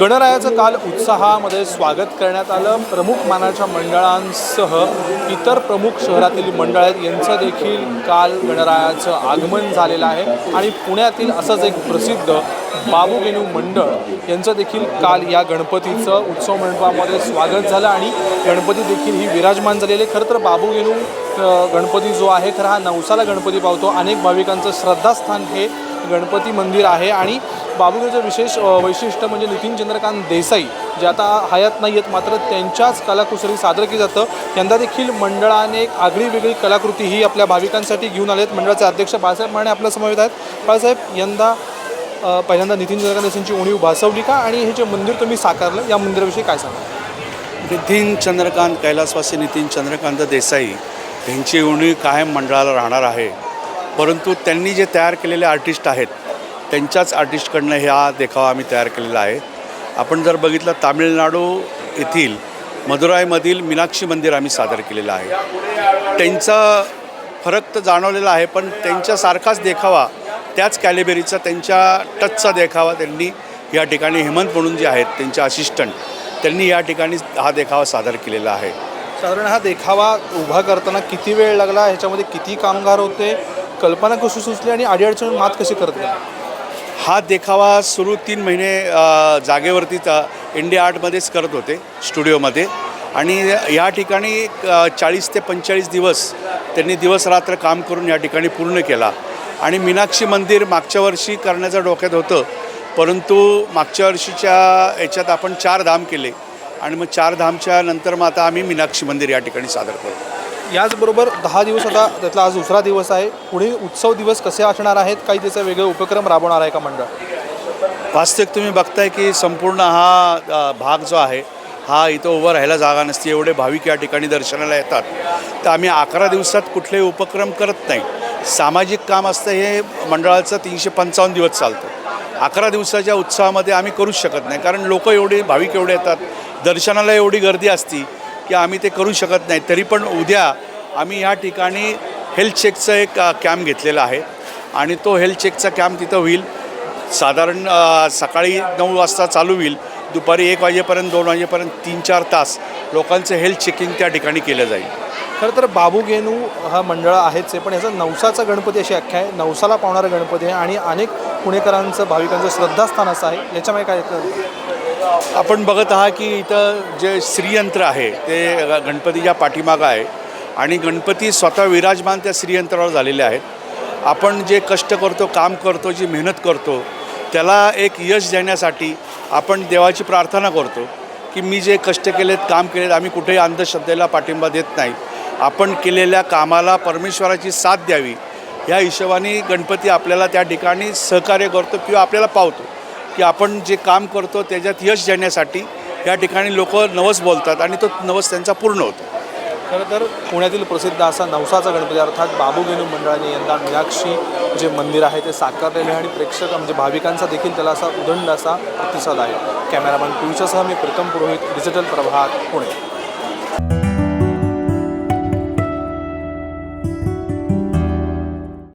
गणरायाचं काल उत्साहामध्ये स्वागत करण्यात आलं. प्रमुख मानाच्या मंडळांसह इतर प्रमुख शहरातील मंडळ आहेत यांचं देखील काल गणरायाचं आगमन झालेलं आहे. आणि पुण्यातील असंच एक प्रसिद्ध बाबू गेनू मंडळ यांचं देखील काल या गणपतीचं उत्सव मंडपामध्ये स्वागत झालं. आणि गणपती देखील ही विराजमान झालेले. खरं तर बाबू गेनू गणपती जो आहे खरं हा नवसाला गणपती पावतो. अनेक भाविकांचं श्रद्धास्थान हे गणपती मंदिर आहे. आणि बाबूगेचं विशेष वैशिष्ट्य म्हणजे नितीन चंद्रकांत देसाई जे आता हयात नाही आहेत मात्र त्यांच्याच कलाकुसरी सादर केली जातं. यंदा देखील मंडळाने एक आगळी वेगळी कलाकृती ही आपल्या भाविकांसाठी घेऊन आले आहेत मंडळाचे अध्यक्ष बाळासाहेब माने आपल्या समवेत आहेत. बाळासाहेब यंदा पहिल्यांदा नितीन चंद्रकांत देसाईंची उणीव भासवली का? आणि हे जे मंदिर तुम्ही साकारलं या मंदिराविषयी काय सांगा नितीन चंद्रकांत कैलासवासी नितीन चंद्रकांत देसाई यांची उणीव कायम मंडळाला राहणार आहे. परंतु त्यांनी जे तयार केलेले आर्टिस्ट आहेत त्यांच्याच आर्टिस्टकडनं हा देखावा आम्ही तयार केलेला आहे. आपण जर बघितलं तामिळनाडू येथील मदुराईमधील मीनाक्षी मंदिर आम्ही सादर केलेलं आहे. त्यांचा फरक तर जाणवलेला आहे पण त्यांच्यासारखाच देखावा त्याच कॅलिबेरीचा त्यांच्या टचचा देखावा त्यांनी या ठिकाणी हेमंत म्हणून जे आहेत त्यांचे असिस्टंट त्यांनी या ठिकाणी हा देखावा सादर केलेला आहे. साधारण हा देखावा उभा करताना किती वेळ लागला? ह्याच्यामध्ये किती कामगार होते? कल्पना कशी सुचली आणि अडीअडचण मात कशी करते हा देखावा सुरू तीन महिने जागेवरतीचा जागेवरतीच इंडिया आर्टमध्येच करत होते स्टुडिओमध्ये. आणि या ठिकाणी चाळीस ते पंचेचाळीस दिवस त्यांनी दिवसरात्र काम करून या ठिकाणी पूर्ण केला. आणि मीनाक्षी मंदिर मागच्या वर्षी करण्याचं डोक्यात होतं परंतु मागच्या वर्षीच्या याच्यात आपण चार धाम केले. आणि मग चार धामच्या नंतर मग आता आम्ही मीनाक्षी मंदिर या ठिकाणी सादर करतो याचबरोबर दहा दिवस आता त्यातला आज दुसरा दिवस आहे. पुढे उत्सव दिवस कसे असणार आहेत? काही त्याचे वेगळे उपक्रम राबवणार आहे का मंडळ? वास्तविक तुम्ही बघताय की संपूर्ण हा भाग जो आहे हा इथं उभं राहायला जागा नसते. एवढे भाविक या ठिकाणी दर्शनाला येतात. तर आम्ही अकरा दिवसात कुठलेही उपक्रम करत नाही. सामाजिक काम असतं हे मंडळाचं तीनशे पंचावन्न दिवस चालतं. अकरा दिवसाच्या उत्सवामध्ये आम्ही करूच शकत नाही. कारण लोक एवढे भाविक एवढे येतात. दर्शनाला एवढी गर्दी असती. की आम्ही ते करू शकत नाही. तरी पण उद्या आम्ही या ठिकाणी हेल्थ चेकचं एक कॅम्प घेतलेला आहे. आणि तो हेल्थ चेकचा कॅम्प तिथं होईल. साधारण सकाळी नऊ वाजता चालू होईल. दुपारी एक वाजेपर्यंत दोन वाजेपर्यंत तीन चार तास लोकांचं हेल्थ चेकिंग त्या ठिकाणी केलं जाईल. खरं तर बाबू गेनू हा मंडळ आहेच आहे पण याचा नवसाचा गणपती अशी आख्या आहे. नवसाला पावणारा गणपती आहे आणि अनेक पुणेकरांचं भाविकांचं श्रद्धास्थान असं आहे. याच्यामुळे काय आपण बघत आहात की इथं जे श्रीयंत्र आहे ते गणपतीच्या पाठीमागं आहे आणि गणपती स्वतः विराजमान त्या श्रीयंत्रावर झालेले आहेत. आपण जे कष्ट करतो काम करतो जी मेहनत करतो त्याला एक यश देण्यासाठी आपण देवाची प्रार्थना करतो की मी जे कष्ट केलेत काम केलेत आम्ही कुठेही अंधश्रद्धेला पाठिंबा देत नाही. आपण केलेल्या कामाला परमेश्वराची साथ द्यावी. ह्या हिशोबाने गणपती आपल्याला त्या ठिकाणी सहकार्य करतो किंवा आपल्याला पावतो. की आपण जे काम करतो त्याच्यात यश देण्यासाठी या ठिकाणी लोक नवस बोलतात आणि तो नवस त्यांचा पूर्ण होतो. खरं तर पुण्यातील प्रसिद्ध असा नवसाचा गणपती अर्थात बाबूगेनू मंडळाने यंदा मीनाक्षी जे मंदिर आहे ते साकारलेले आणि प्रेक्षक म्हणजे भाविकांचा देखील त्याला असा उदंड असा प्रतिसाद आहे. कॅमेरामॅन पुरुषासह मी प्रथम पुरोहित डिजिटल प्रभात पुणे.